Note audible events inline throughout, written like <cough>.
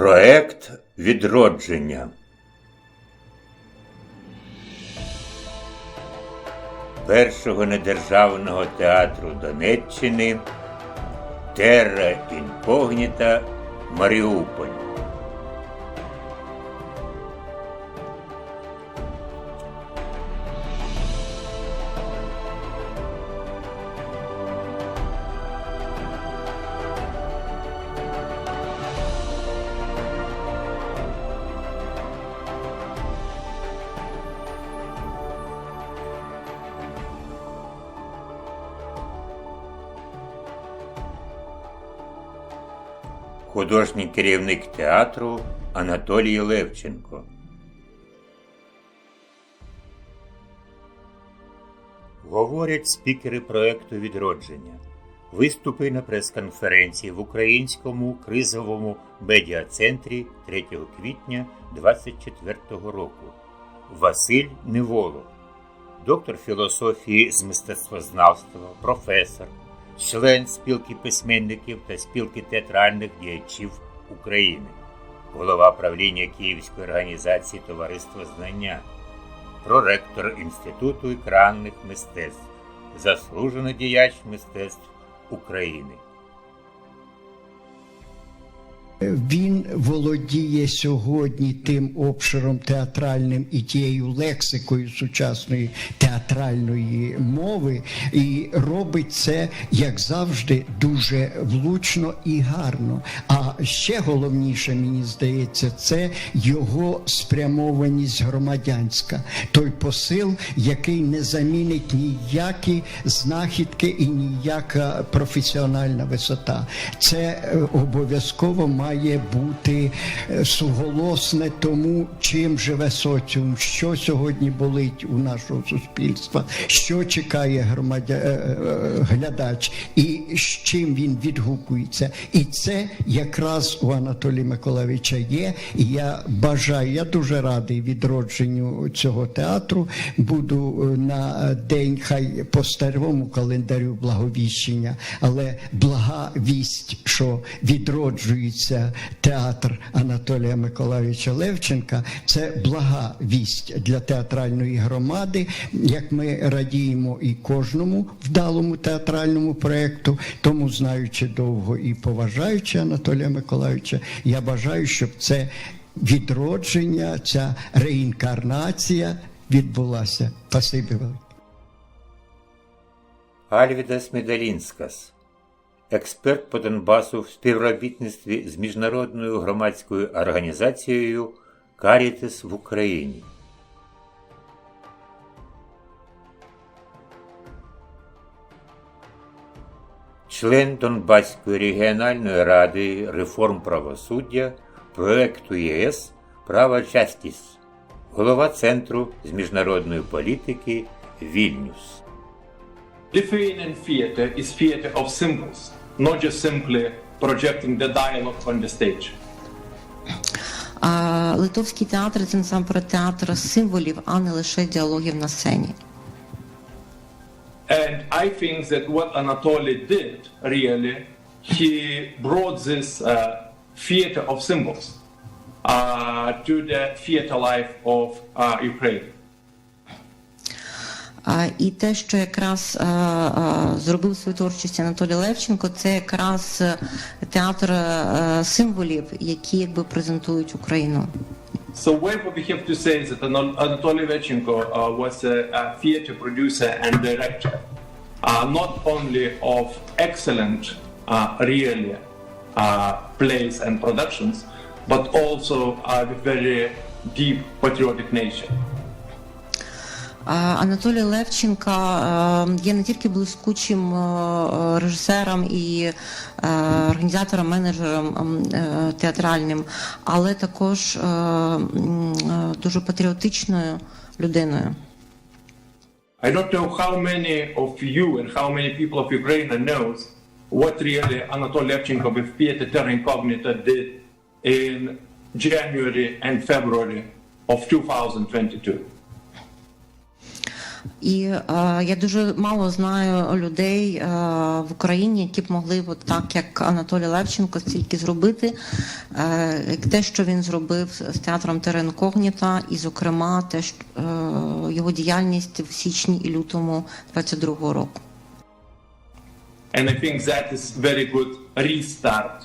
Проект відродження. Першого недержавного театру Донеччини Терра Інкогніта Маріуполь. Художній керівник театру Анатолій Левченко. Говорять спікери проекту відродження. Виступи на прес-конференції в українському кризовому медіа-центрі 3 квітня 2024 року. Василь Неволов, доктор філософії з мистецтвознавства, професор, член спілки письменників та спілки театральних діячів України, голова правління Київської організації Товариства Знання, проректор Інституту екранних мистецтв, заслужений діяч мистецтв України. Він володіє сьогодні тим обширом театральним і тією лексикою сучасної театральної мови, і робить це, як завжди, дуже влучно і гарно. А ще головніше, мені здається, це його спрямованість громадянська, той посил, який не замінить ніякі знахідки і ніяка професіональна висота. Це е, обов'язково має бути е, суголосне тому, чим живе соціум, що сьогодні болить у нашого суспільства, що чекає громадя... е, е, глядач, і з чим він відгукується. І це якраз у Анатолія Миколаївича є. І я бажаю, я дуже радий відродженню цього театру. Буду на день, хай по старому календарю благовіщення, але блага вість, що відроджується театр Анатолія Миколаївича Левченка. Це блага вість для театральної громади. Як ми радіємо і кожному вдалому театральному проєкту, тому знаючи довго і поважаючи Анатолія Миколаївича, я бажаю, щоб це відродження, ця реінкарнація відбулася. Спасибі велике. Альвідас Медалінскас, експерт по Донбасу в співробітництві з міжнародною громадською організацією Карітес в Україні. Член Донбаської регіональної ради реформ правосуддя проекту ЄС Права Justice, голова Центру з міжнародної політики Вільнюс. Lithuanian theater is theater of symbols, not just simply projecting the dialogue on the stage. А литовський театр це насамперед театр символів, а не лише діалогів на сцені. And I think that what Anatoly did really, he brought this uh, theater of symbols uh, to the theater life of uh, Ukraine. І те, що якраз зробив свою творчість Анатолій Левченко, це якраз е, театр е, символів, які якби презентують Україну. So wherefore we have to say is that Anatoly Vechenko uh, was a, a theater producer and director, uh, not only of excellent, uh, really, uh, plays and productions, but also uh, with very deep patriotic nature. Анатолій Левченка е, є не тільки блискучим е, режисером і е, організатором, менеджером е, театральним, але також е, е, дуже патріотичною людиною. I don't know how many of you and how many people of Ukraine knows what really Anatoly Levchenko with Theater Terra Incognita did in January and February of 2022. І е, я дуже мало знаю людей е, в Україні, які б могли, от так як Анатолій Левченко, стільки зробити. Е, те, що він зробив з театром Терен Когніта, і, зокрема, те, що, е, його діяльність в січні і лютому 22-го року. And I think that is very good restart.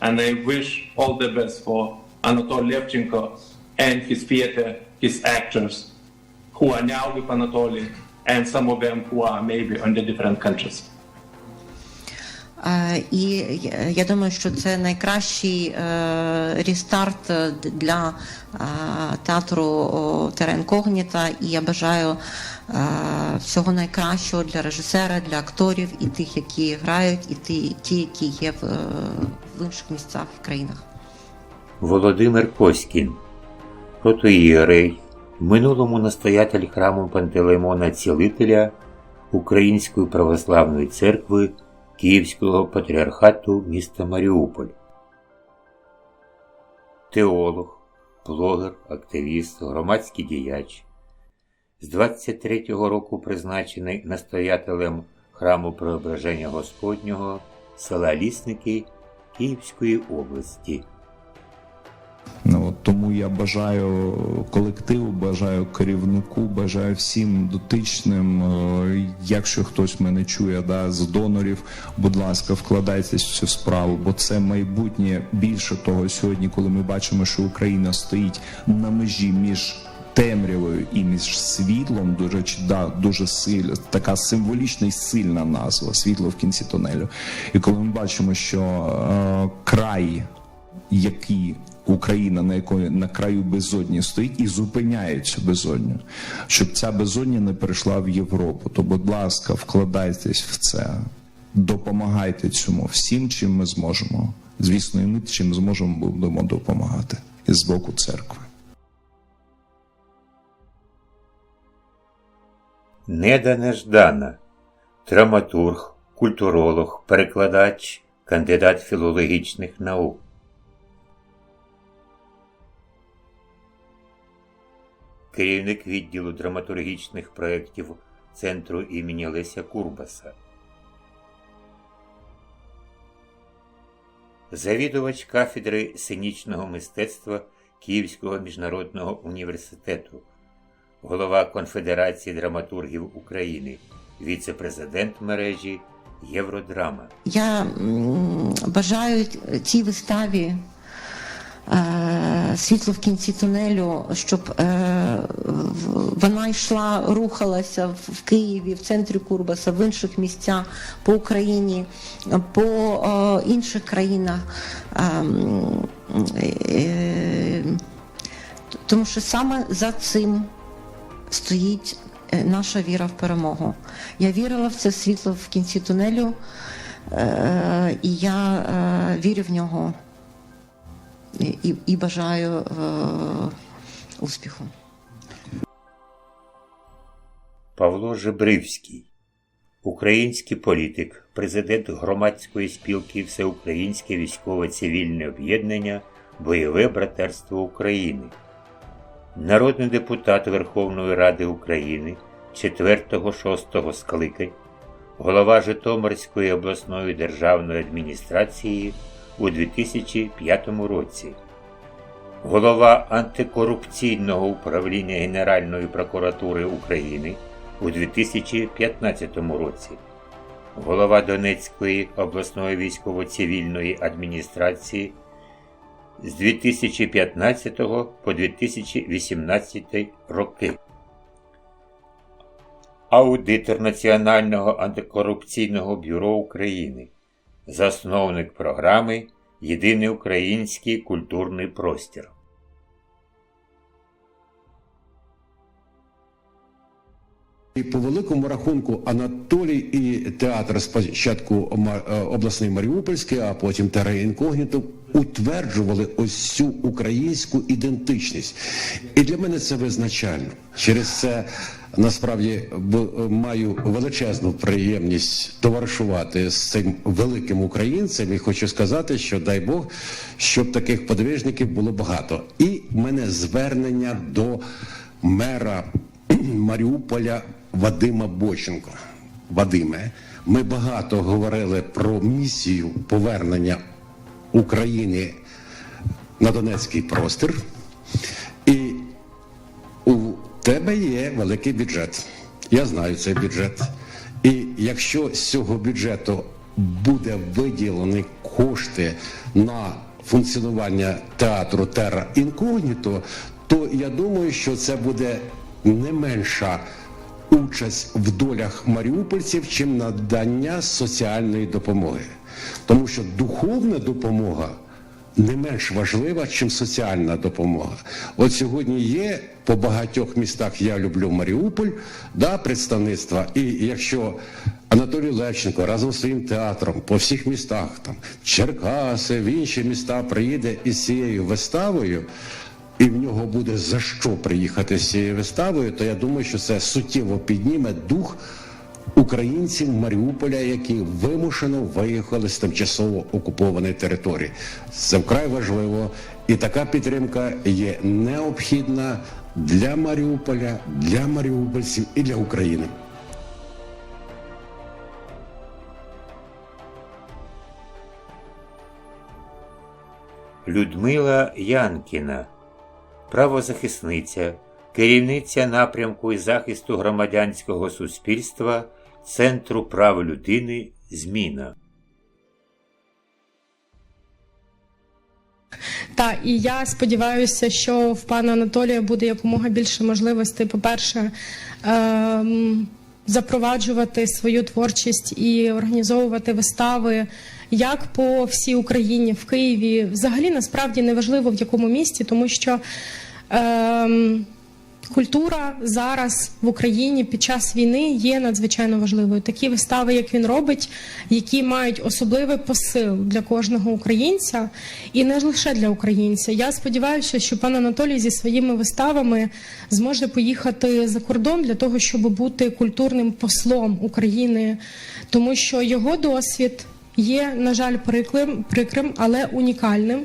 And I wish all the best for Anatoly Levchenko and his theater, his actors who are now with Anatoly, and some of them who are maybe the different countries. І я- думаю, що це найкращий е, рестарт е, для е, театру Когніта. І я бажаю всього найкращого для режисера, для акторів, і тих, які грають, і ті, які є в, інших місцях в країнах. Володимир Коськін, протоієрей, в минулому настоятель храму Пантелеймона Цілителя Української православної церкви Київського патріархату міста Маріуполь. Теолог, блогер, активіст, громадський діяч. З 23-го року призначений настоятелем храму Преображення Господнього села Лісники Київської області. Тому я бажаю колективу, бажаю керівнику, бажаю всім дотичним. е, Якщо хтось мене чує, да, з донорів, будь ласка, вкладайтесь в цю справу, бо це майбутнє більше того сьогодні, коли ми бачимо, що Україна стоїть на межі між. Темрявою і між світлом, речі, да, дуже сильна, така символічна і сильна назва світло в кінці тунелю. І коли ми бачимо, що е, край які Україна на якої на краю безодні стоїть і зупиняє цю безодню, щоб ця безодня не перейшла в Європу. То, будь ласка, вкладайтесь в це, допомагайте цьому всім, чим ми зможемо. Звісно, і ми чим зможемо будемо допомагати і з боку церкви. Неда Неждана, драматург, культуролог, перекладач, кандидат філологічних наук. Керівник відділу драматургічних проєктів Центру імені Леся Курбаса. Завідувач кафедри сценічного мистецтва Київського міжнародного університету голова Конфедерації драматургів України, віце-президент мережі Євродрама. Я бажаю цій виставі е, світло в кінці тунелю, щоб е, вона йшла, рухалася в Києві, в центрі Курбаса, в інших місцях по Україні, по е, інших країнах. Е, е, тому що саме за цим стоїть наша віра в перемогу. Я вірила в це світло в кінці тунелю, і я вірю в нього і, і, бажаю е, успіху. Павло Жебривський, український політик, президент громадської спілки Всеукраїнське військово-цивільне об'єднання Бойове братерство України, народний депутат Верховної Ради України 4-6 скликань, голова Житомирської обласної державної адміністрації у 2005 році. Голова антикорупційного управління Генеральної прокуратури України у 2015 році, голова Донецької обласної військово-цивільної адміністрації з 2015 по 2018 роки. Аудитор Національного антикорупційного бюро України, засновник програми Єдиний український культурний простір. І по великому рахунку Анатолій і театр спочатку е, обласний Маріупольський, а потім Терра Інкогніто утверджували ось цю українську ідентичність. І для мене це визначально. Через це насправді маю величезну приємність товаришувати з цим великим українцем. І хочу сказати, що дай Бог, щоб таких подвижників було багато. І в мене звернення до мера <clears throat> Маріуполя Вадима Боченко. Вадиме, ми багато говорили про місію повернення України на Донецький простір. І у тебе є великий бюджет. Я знаю цей бюджет. І якщо з цього бюджету буде виділені кошти на функціонування театру Терра Інкогніто, то я думаю, що це буде не менша участь в долях маріупольців, чим надання соціальної допомоги. Тому що духовна допомога не менш важлива, чим соціальна допомога. От сьогодні є по багатьох містах я люблю Маріуполь, да, представництва. І якщо Анатолій Левченко разом з своїм театром по всіх містах, там Черкаси, в інші міста приїде із цією виставою. І в нього буде за що приїхати з цією виставою, то я думаю, що це суттєво підніме дух українців Маріуполя, які вимушено виїхали з тимчасово окупованої території. Це вкрай важливо, і така підтримка є необхідна для Маріуполя, для маріупольців і для України. Людмила Янкіна, правозахисниця, керівниця напрямку і захисту громадянського суспільства Центру прав людини Зміна. Та і я сподіваюся, що в пана Анатолія буде якомога більше можливостей, по-перше, ем, запроваджувати свою творчість і організовувати вистави як по всій Україні, в Києві. Взагалі насправді неважливо в якому місті, тому що. Ем, Культура зараз в Україні під час війни є надзвичайно важливою. Такі вистави, як він робить, які мають особливий посил для кожного українця, і не лише для українця. Я сподіваюся, що пан Анатолій зі своїми виставами зможе поїхати за кордон для того, щоб бути культурним послом України, тому що його досвід. Є, на жаль, прикрим, прикрим, але унікальним.